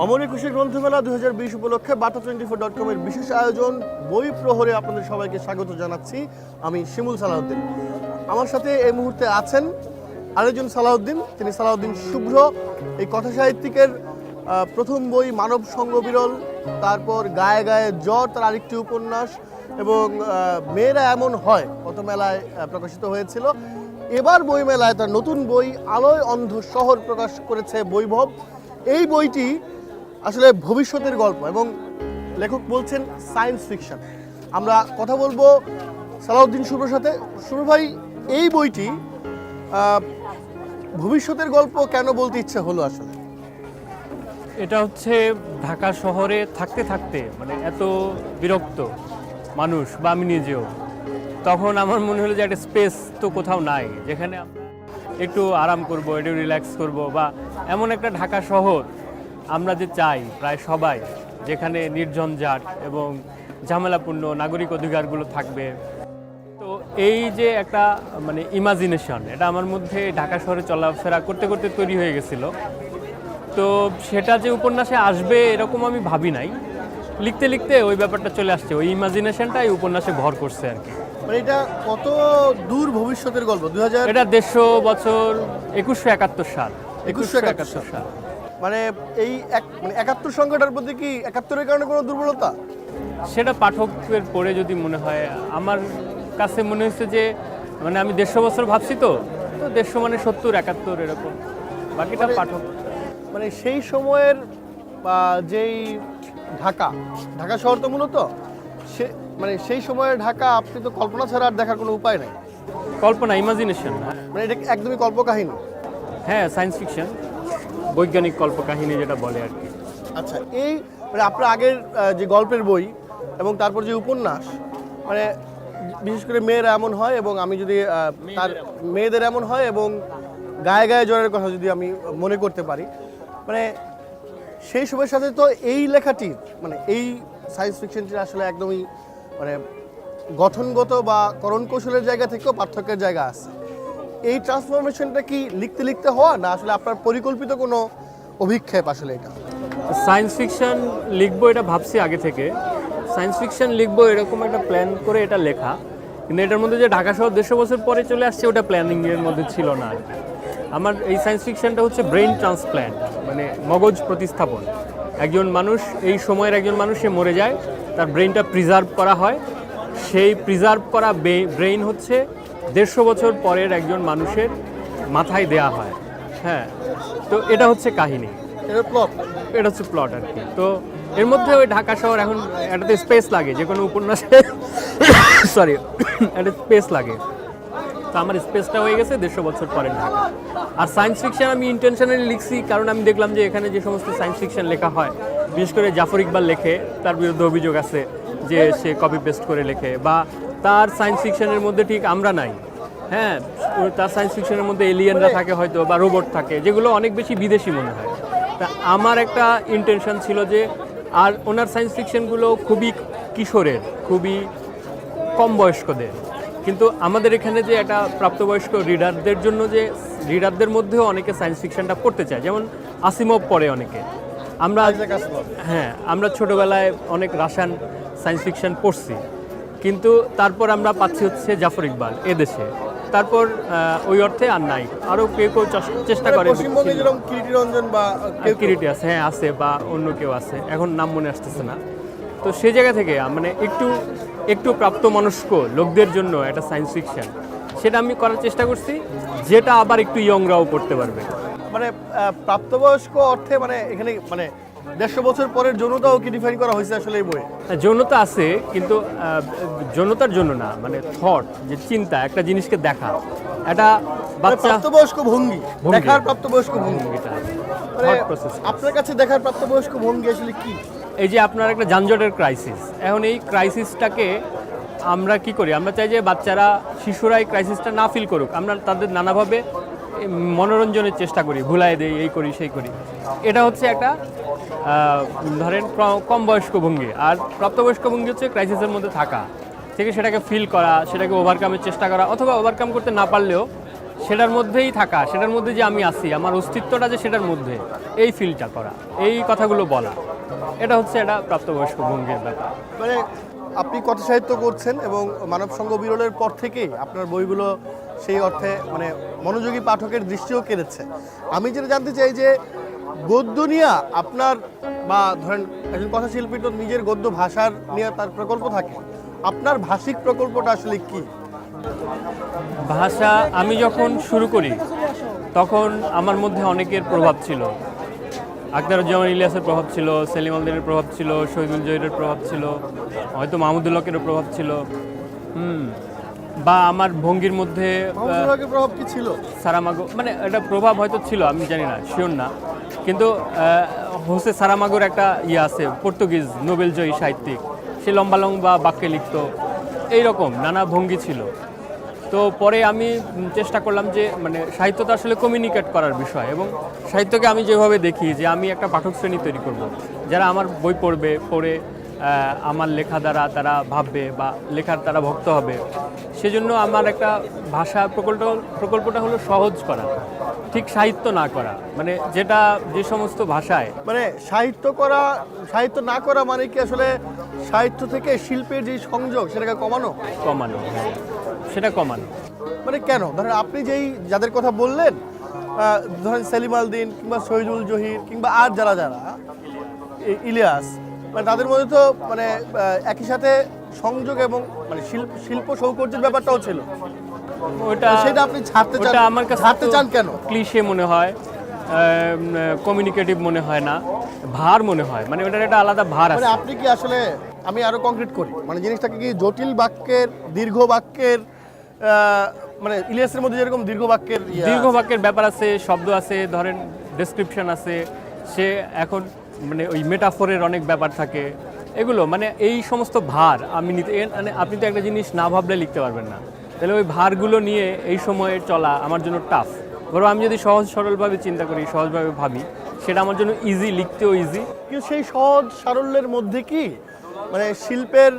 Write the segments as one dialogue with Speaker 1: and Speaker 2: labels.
Speaker 1: অমর একুশে গ্রন্থমেলা দুই হাজার বিশ উপলক্ষে বাটা টোয়েন্টি ফোর ডট কমের বিশেষ আয়োজন, বই প্রহরে আপনাদের সবাইকে স্বাগত জানাচ্ছি আমি শিমুল সালাউদ্দিন। আমার সাথে এই মুহূর্তে আছেন আরেকজন সালাউদ্দিন, তিনি সালাউদ্দিন শুভ্র। এই কথা সাহিত্যিকের প্রথম বই মানব সঙ্গ বিরল, তারপর গায়ে গায়ে জ্বর, তার আরেকটি উপন্যাস, এবং মেয়েরা এমন হয় কত মেলায় প্রকাশিত হয়েছিল। এবার বই মেলায় তার নতুন বই, আলোয় অন্ধ শহর প্রকাশ করেছে বৈভব। এই বইটি আসলে ভবিষ্যতের গল্প এবং লেখক বলছেন সায়েন্স ফিকশন। আমরা কথা বলব সালাউদ্দিন শুভ্রর সাথে। শুভ্র ভাই, এই বইটি ভবিষ্যতের গল্প কেন বলতে ইচ্ছে হলো আসলে?
Speaker 2: এটা হচ্ছে ঢাকা শহরে থাকতে থাকতে মানে এত বিরক্ত মানুষ, বা আমি নিজেও, তখন আমার মনে হলো যে একটা স্পেস তো কোথাও নাই, যেখানে একটু আরাম করব, একটু রিল্যাক্স করব, বা এমন একটা ঢাকা শহর আমরা যে চাই প্রায় সবাই যেখানে নির্ঝঞ্ঝাট এবং ঝামেলাপূর্ণ নাগরিক অধিকারগুলো থাকবে। তো এই যে একটা মানে ইমাজিনেশন এটা আমার মধ্যে ঢাকা শহরে চলাফেরা করতে করতে তৈরি হয়ে গেছিল। তো সেটা যে উপন্যাসে আসবে এরকম আমি ভাবি নাই। লিখতে লিখতে ওই ব্যাপারটা চলে আসছে ওই ইমাজিনেশনটাই উপন্যাসে ভর করছে আর কি।
Speaker 1: মানে এটা কত দূর ভবিষ্যতের গল্প? দুই হাজার
Speaker 2: এটা দেড়শো বছর একুশশো একাত্তর সাল।
Speaker 1: 2171
Speaker 2: সাল।
Speaker 1: মানে এই এক মানে একাত্তর সংখ্যাটার প্রতি কি একাত্তরের কারণে কোনো দুর্বলতা?
Speaker 2: সেটা পাঠকের পড়ে যদি মনে হয় আমার কাছে মনে হয়েছে যে মানে আমি দেড়শো বছর ভাবছি তো তো দেড়শো মানে সত্তর একাত্তর এরকম। বাকিটা
Speaker 1: মানে-
Speaker 2: পাঠক।
Speaker 1: মানে সেই সময়ের বা যেই ঢাকা ঢাকা শহর তো মূলত সে মানে সেই সময়ের ঢাকা আপনি তো কল্পনা ছাড়া আর দেখার কোনো উপায় নাই।
Speaker 2: কল্পনা ইমাজিনেশন
Speaker 1: মানে এটা একদমই কল্পকাহিনী?
Speaker 2: হ্যাঁ সায়েন্স ফিকশন বৈজ্ঞানিক কল্পকাহিনী যেটা বলে আর কি।
Speaker 1: আচ্ছা এই মানে আপনার আগের যে গল্পের বই এবং তারপর যে উপন্যাস মানে বিশেষ করে মেয়েরা এমন হয় এবং আমি যদি তার মেয়েদের এমন হয়। এবং গায়ে গায়ে জ্বরের কথা যদি আমি মনে করতে পারি মানে সেই সময়ের সাথে তো এই লেখাটির মানে এই সায়েন্স ফিকশনটির আসলে একদমই মানে গঠনগত বা করণ কৌশলের জায়গা থেকেও পার্থক্যের জায়গা আছে। এই ট্রান্সফরমেশনটা কি লিখতে লিখতে হওয়া, না আসলে আপনার পরিকল্পিত কোনো অভিক্ষেপ আসলে এটা?
Speaker 2: সায়েন্স ফিকশন লিখব এটা ভাবছি আগে থেকে। সায়েন্স ফিকশন লিখব এরকম একটা প্ল্যান করে এটা লেখা। কিন্তু এটার মধ্যে যে ঢাকা শহর দেড়শো বছর পরে চলে আসছে, ওটা প্ল্যানিং এর মধ্যে ছিল না আর আমার এই সায়েন্স ফিকশনটা হচ্ছে ব্রেন ট্রান্সপ্ল্যান্ট মানে মগজ প্রতিস্থাপন। একজন মানুষ, এই সময়ের একজন মানুষ, সে মরে যায়, তার ব্রেনটা প্রিজার্ভ করা হয়। সেই প্রিজার্ভ করা ব্রেইন হচ্ছে দেড়শো বছর পরের একজন মানুষের মাথায় দেয়া হয়। হ্যাঁ তো এটা হচ্ছে কাহিনী।
Speaker 1: এটা প্লট
Speaker 2: এটা হচ্ছে প্লট আর কি। তো এর মধ্যে ওই ঢাকা শহর এখন এটাতে স্পেস লাগে যে কোনো উপন্যাসে সরি একটা স্পেস লাগে। তো আমার স্পেসটা হয়ে গেছে দেড়শো বছর পরের ঢাকা। আর সায়েন্স ফিকশন আমি ইন্টেনশনালি লিখছি কারণ আমি দেখলাম যে এখানে যে সমস্ত সায়েন্স ফিকশন লেখা হয় বিশেষ করে জাফর ইকবাল লেখে তার বিরুদ্ধে অভিযোগ আছে যে সে কপি পেস্ট করে লেখে বা তার সায়েন্স ফিকশনের মধ্যে ঠিক আমরা নাই। হ্যাঁ তার সায়েন্স ফিকশনের মধ্যে এলিয়েনরা থাকে হয়তো বা রোবট থাকে যেগুলো অনেক বেশি বিদেশি মনে হয়। তা আমার একটা ইন্টেনশন ছিল যে আর ওনার সায়েন্স ফিকশনগুলো খুবই কিশোরের খুবই কম বয়স্কদের। কিন্তু আমাদের এখানে যে একটা প্রাপ্তবয়স্ক রিডারদের জন্য যে রিডারদের মধ্যেও অনেকে সায়েন্স ফিকশনটা পড়তে চায়। যেমন আসিমভ পড়ে অনেকে। আমরা। হ্যাঁ আমরা ছোটোবেলায় অনেক রাসায়ন সায়েন্স ফিকশন পড়ছি। কিন্তু তারপর আমরা পাচ্ছি হচ্ছে জাফর ইকবাল এদেশে তারপর ওই অর্থে আর নাই। আরও কেউ কেউ চেস- চেষ্টা করে
Speaker 1: বা
Speaker 2: কিরিটি আছে হ্যাঁ আছে বা অন্য কেউ আছে। এখন নাম মনে আসতেছে না। তো সেই জায়গা থেকে মানে একটু একটু প্রাপ্তমনস্ক লোকদের জন্য একটা সায়েন্স ফিকশন সেটা আমি করার চেষ্টা করছি যেটা আবার একটু ইয়ংরাও পড়তে পারবে।
Speaker 1: মানে প্রাপ্তবয়স্ক অর্থে মানে এখানে মানে দেড়শো বছর পরের যৌনতাও কি ডিফাইন করা হয়েছে আসলে এই বইয়ে?
Speaker 2: হ্যাঁ, যৌনতা আছে কিন্তু যৌনতার জন্য না মানে থট যে চিন্তা একটা জিনিসকে দেখা। একটা
Speaker 1: মানে
Speaker 2: বাচ্চা
Speaker 1: প্রাপ্তবয়স্ক ভঙ্গি। দেখার প্রাপ্তবয়স্ক ভঙ্গি।
Speaker 2: এটা।
Speaker 1: মানে আপনার কাছে দেখার প্রাপ্তবয়স্ক ভঙ্গি আসলে কি?
Speaker 2: এই যে আপনার একটা যানজটের ক্রাইসিস এখন এই ক্রাইসিসটাকে আমরা কি করি? আমরা চাই যে বাচ্চারা শিশুরা এই ক্রাইসিসটা না ফিল করুক। আমরা তাদের নানাভাবে মনোরঞ্জনের চেষ্টা করি। ভুলাই দেই এই করি সেই করি। এটা হচ্ছে একটা ধরেন কম বয়স্ক ভঙ্গি, আর প্রাপ্তবয়স্ক ভঙ্গি হচ্ছে ক্রাইসিসের মধ্যে থাকা। থেকে সেটাকে ফিল করা, সেটাকে ওভারকামের চেষ্টা করা, অথবা ওভারকাম করতে না পারলেও সেটার মধ্যেই থাকা, সেটার মধ্যে যে আমি আছি, আমার অস্তিত্বটা যে সেটার মধ্যে, এই ফিলটা করা, এই কথাগুলো বলা। এটা হচ্ছে একটা প্রাপ্তবয়স্ক ভঙ্গির ব্যাপার।
Speaker 1: মানে আপনি কথা সাহিত্য করছেন এবং মানব সংঘ বিরলের পর থেকেই আপনার বইগুলো সেই অর্থে মানে মনোযোগী পাঠকের দৃষ্টিও কেড়েছে। আমি যেটা জানতে চাই যে গদ্য নিয়ে আপনার বা ধরেন একজন কথা শিল্পী তো নিজের গদ্য ভাষার নিয়ে তার প্রকল্প থাকে। আপনার ভাষিক প্রকল্পটা আসলে কি?
Speaker 2: ভাষা আমি যখন শুরু করি, তখন আমার মধ্যে অনেকের প্রভাব ছিল। আখতারুজ্জামান ইলিয়াসের প্রভাব ছিল, সেলিম আলদিনের প্রভাব ছিল, শহীদুল জহিরের প্রভাব ছিল, হয়তো মাহমুদুল হকেরও প্রভাব ছিল। হুম বা আমার ভঙ্গির মধ্যে
Speaker 1: প্রভাব কি ছিল?
Speaker 2: সারামাগো মানে এটা প্রভাব হয়তো ছিল আমি জানি না শিওর না। কিন্তু হোসে সারামাগোর একটা ইয়ে আছে পর্তুগিজ নোবেল জয়ী সাহিত্যিক। সে লম্বা লম্বা বাক্যে লিখত এইরকম নানা ভঙ্গি ছিল। তো পরে আমি চেষ্টা করলাম যে মানে সাহিত্য তো আসলে কমিউনিকেট করার বিষয় এবং সাহিত্যকে আমি যেভাবে দেখি যে আমি একটা পাঠক শ্রেণি তৈরি করব। যারা আমার বই পড়বে পড়ে আমার লেখা দ্বারা তারা ভাববে বা লেখার তারা ভক্ত হবে। সেজন্য আমার একটা ভাষা প্রকল্প প্রকল্পটা হলো সহজ করা ঠিক সাহিত্য না করা। মানে যেটা যে সমস্ত ভাষায়।
Speaker 1: মানে সাহিত্য করা সাহিত্য না করা মানে কি আসলে সাহিত্য থেকে শিল্পের যে সংযোগ সেটাকে কমানো?
Speaker 2: কমানো হ্যাঁ, সেটা কমানো।
Speaker 1: মানে কেন? ধরেন আপনি যেই যাদের কথা বললেন ধরেন সেলিম আলদিন কিংবা শহীদুল জহির কিংবা আর যারা যারা ইলিয়াস মানে তাদের মধ্যে তো মানে একই সাথে সংযোগ এবং মানে শিল্প শিল্প সৌকর্যের ব্যাপারটাও ছিল।
Speaker 2: ওটা
Speaker 1: সেটা আপনি ছাড়তে চান
Speaker 2: ওটা আমার কাছে
Speaker 1: ছাড়তে চান কেন?
Speaker 2: ক্লিশে মনে হয় কমিউনিকেটিভ মনে হয় না ভার মনে হয় মানে ওটার একটা আলাদা ভার
Speaker 1: মানে
Speaker 2: আছে।
Speaker 1: আপনি কি আসলে আমি আরও কংক্রিট করি মানে জিনিসটাকে কি জটিল বাক্যের দীর্ঘ বাক্যের মানে ইলিয়াসের মধ্যে যেরকম দীর্ঘ বাক্যের
Speaker 2: দীর্ঘ বাক্যের ব্যাপার আছে শব্দ আছে ধরেন ডেসক্রিপশন আছে সে এখন মানে ওই মেটাফোরের অনেক ব্যাপার থাকে। এগুলো মানে এই সমস্ত ভার আমি নিতে মানে আপনি তো একটা জিনিস না ভাবলে লিখতে পারবেন না। তাহলে ওই ভারগুলো নিয়ে এই সময়ে চলা আমার জন্য টাফ বরং আমি যদি সহজ সরলভাবে চিন্তা করি, সহজভাবে ভাবি, সেটা আমার জন্য ইজি লিখতেও ইজি
Speaker 1: কিন্তু সেই সহজ সারল্যের মধ্যে কি? মানে শিল্পের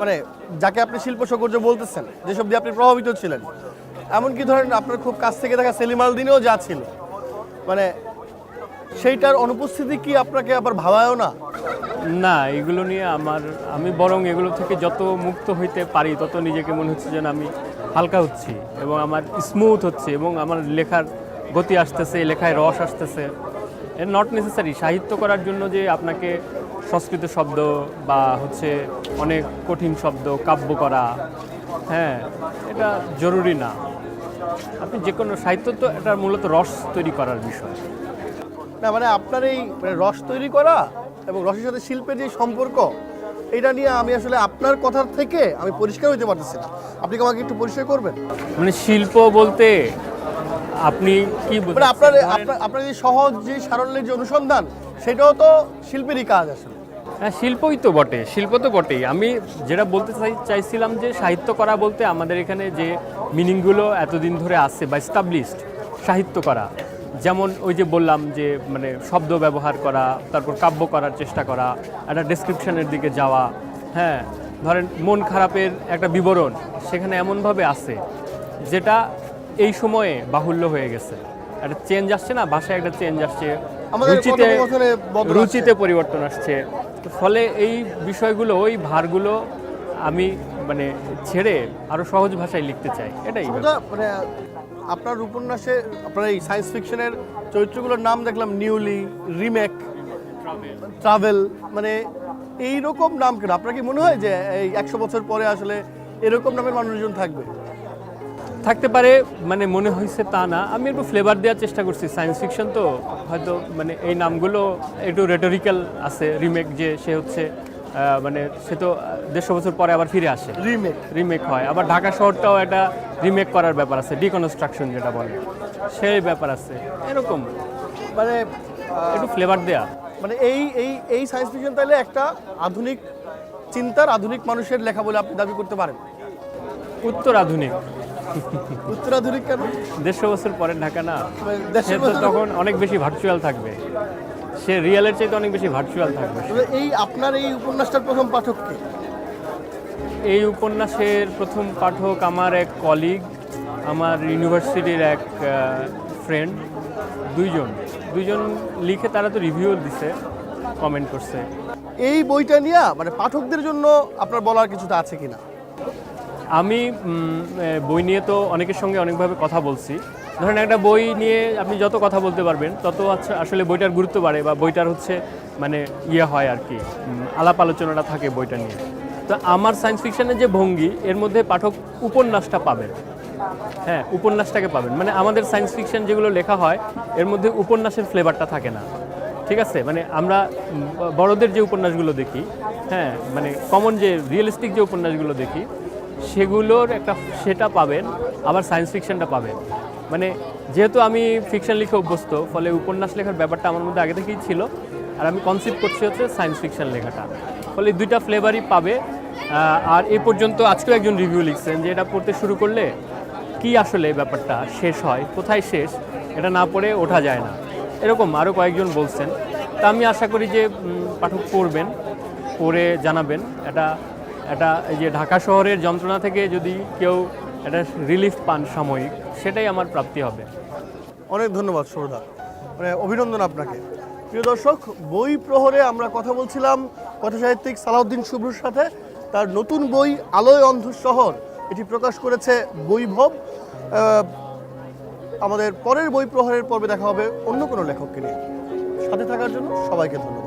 Speaker 1: মানে যাকে আপনি শিল্প সৌকর্য বলতেছেন, যেসব দিয়ে আপনি প্রভাবিত ছিলেন। এমনকি ধরেন আপনার খুব কাছ থেকে দেখা সেলিম আল দিনেও যা ছিল। মানে সেইটার অনুপস্থিতি কি আপনাকে আবার ভাবায়ও না?
Speaker 2: না, এগুলো নিয়ে আমার, আমি বরং এগুলো থেকে যত মুক্ত হইতে পারি, তত নিজেকে মনে হচ্ছে যেন আমি হালকা হচ্ছি এবং আমার স্মুথ হচ্ছে এবং আমার লেখার গতি আসতেছে লেখায় রস আসতেছে। এর নট নেসেসারি সাহিত্য করার জন্য যে আপনাকে সংস্কৃত শব্দ বা হচ্ছে অনেক কঠিন শব্দ, কাব্য করা হ্যাঁ এটা জরুরি না। আপনি যে কোনো সাহিত্য তো এটা মূলত রস তৈরি করার বিষয়।
Speaker 1: না মানে আপনার এই মানে রস তৈরি করা এবং রসের সাথে শিল্পের যে সম্পর্ক এটা নিয়ে আমি আসলে আপনার কথার থেকে আমি পরিষ্কার হইতে পারতেছি না। আপনি কি আমাকে একটু পরিষ্কার করবেন?
Speaker 2: মানে শিল্প বলতে আপনি কি
Speaker 1: মানে আপনার আপনার যে সহজ যে সারল্যের যে অনুসন্ধান সেটাও তো শিল্পেরই কাজ আসলে।
Speaker 2: হ্যাঁ শিল্পই তো বটে শিল্প তো বটেই। আমি যেটা বলতে চাই চাইছিলাম যে সাহিত্য করা বলতে আমাদের এখানে যে মিনিংগুলো এতদিন ধরে আছে বা স্টাবলিশড সাহিত্য করা। যেমন ওই যে বললাম যে মানে শব্দ ব্যবহার করা তারপর কাব্য করার চেষ্টা করা একটা ডেসক্রিপশনের দিকে যাওয়া হ্যাঁ ধরেন মন খারাপের একটা বিবরণ সেখানে এমনভাবে আছে যেটা এই সময়ে বাহুল্য হয়ে গেছে। একটা চেঞ্জ আসছে না ভাষায় একটা চেঞ্জ আসছে রুচিতে। রুচিতে পরিবর্তন আসছে। তো ফলে এই বিষয়গুলো ওই ভারগুলো আমি মানে ছেড়ে আরও সহজ ভাষায় লিখতে চাই। এটাই
Speaker 1: মানে আপনার উপন্যাসে, আপনার এই সায়েন্স ফিকশনের চরিত্রগুলোর নাম দেখলাম নিউলি রিমেক ট্রাভেল মানে এই রকম নাম কেন? আপনার কি মনে হয় যে এই একশো বছর পরে আসলে এরকম নামের মানুষজন থাকবে?
Speaker 2: থাকতে পারে মানে মনে হয়েছে তা না। আমি একটু ফ্লেভার দেওয়ার চেষ্টা করছি। সায়েন্স ফিকশন তো হয়তো মানে এই নামগুলো একটু রেটোরিক্যাল আছে। রিমেক যে, সে হচ্ছে মানে সে তো দেড়শো বছর পরে আবার ফিরে আসে।
Speaker 1: রিমেক
Speaker 2: রিমেক হয়। আবার ঢাকা শহরটাও একটা রিমেক করার ব্যাপার আছে ডিকনস্ট্রাকশন যেটা বলে। সেই ব্যাপার আছে। এরকম।
Speaker 1: মানে
Speaker 2: একটু ফ্লেভার দেয়া।
Speaker 1: মানে এই এই এই সায়েন্স ফিকশন তাহলে একটা আধুনিক চিন্তার আধুনিক মানুষের লেখা বলে আপনি দাবি করতে পারেন।
Speaker 2: উত্তর আধুনিক।
Speaker 1: উত্তরাধুনিক কেন?
Speaker 2: দেড়শো বছর পরে ঢাকা না। তো তখন অনেক বেশি ভার্চুয়াল থাকবে। সে রিয়েলের চাইতে অনেক বেশি ভার্চুয়াল থাকবে।
Speaker 1: তবে এই আপনার এই উপন্যাসটার প্রথম পাঠক কে?
Speaker 2: এই উপন্যাসের প্রথম পাঠক আমার এক কলিগ আমার ইউনিভার্সিটির এক ফ্রেন্ড দুইজন। দুইজন লিখে তারা তো রিভিউ দিছে কমেন্ট করছে।
Speaker 1: এই বইটা নিয়ে মানে পাঠকদের জন্য আপনার বলার কিছুটা আছে কিনা?
Speaker 2: আমি বই নিয়ে তো অনেকের সঙ্গে অনেকভাবে কথা বলছি। ধরেন একটা বই নিয়ে আপনি যত কথা বলতে পারবেন, তত আচ্ছা আসলে বইটার গুরুত্ব বাড়ে বা বইটার হচ্ছে মানে ইয়ে হয় আর কি আলাপ আলোচনাটা থাকে বইটা নিয়ে। তো আমার সায়েন্স ফিকশনের যে ভঙ্গি, এর মধ্যে পাঠক উপন্যাসটা পাবেন। হ্যাঁ উপন্যাসটাকে পাবেন। মানে আমাদের সায়েন্স ফিকশন যেগুলো লেখা হয়, এর মধ্যে উপন্যাসের ফ্লেভারটা থাকে না। ঠিক আছে? মানে আমরা বড়দের যে উপন্যাসগুলো দেখি হ্যাঁ মানে কমন যে রিয়েলিস্টিক যে উপন্যাসগুলো দেখি সেগুলোর একটা সেটা পাবেন, আবার সায়েন্স ফিকশনটা পাবেন। মানে যেহেতু আমি ফিকশন লিখে অভ্যস্ত, ফলে উপন্যাস লেখার ব্যাপারটা আমার মধ্যে আগে থেকেই ছিল, আর আমি কনসেপ্ট করছি হচ্ছে সায়েন্স ফিকশন লেখাটা। ফলে দুইটা ফ্লেভারই পাবে। আর এ পর্যন্ত আজকেও একজন রিভিউ লিখছেন যে এটা পড়তে শুরু করলে কি আসলে ব্যাপারটা, শেষ হয়, কোথায় শেষ, এটা না পড়ে ওঠা যায় না। এরকম আরও কয়েকজন বলছেন। তা আমি আশা করি যে পাঠক পড়বেন, পড়ে জানাবেন। এটা এই যে ঢাকা শহরের যন্ত্রণা থেকে যদি কেউ একটা রিলিফ পান সাময়িক, সেটাই আমার প্রাপ্তি হবে।
Speaker 1: অনেক ধন্যবাদ সৌরদা মানে অভিনন্দন আপনাকে। প্রিয় দর্শক, বই প্রহরে আমরা কথা বলছিলাম কথা সাহিত্যিক সালাউদ্দিন শুভ্রুর সাথে। তার নতুন বই, আলোয় অন্ধ শহর এটি প্রকাশ করেছে বৈভব। আমাদের পরের বই প্রহরের পর্বে দেখা হবে অন্য কোনো লেখককে নিয়ে। সাথে থাকার জন্য সবাইকে ধন্যবাদ।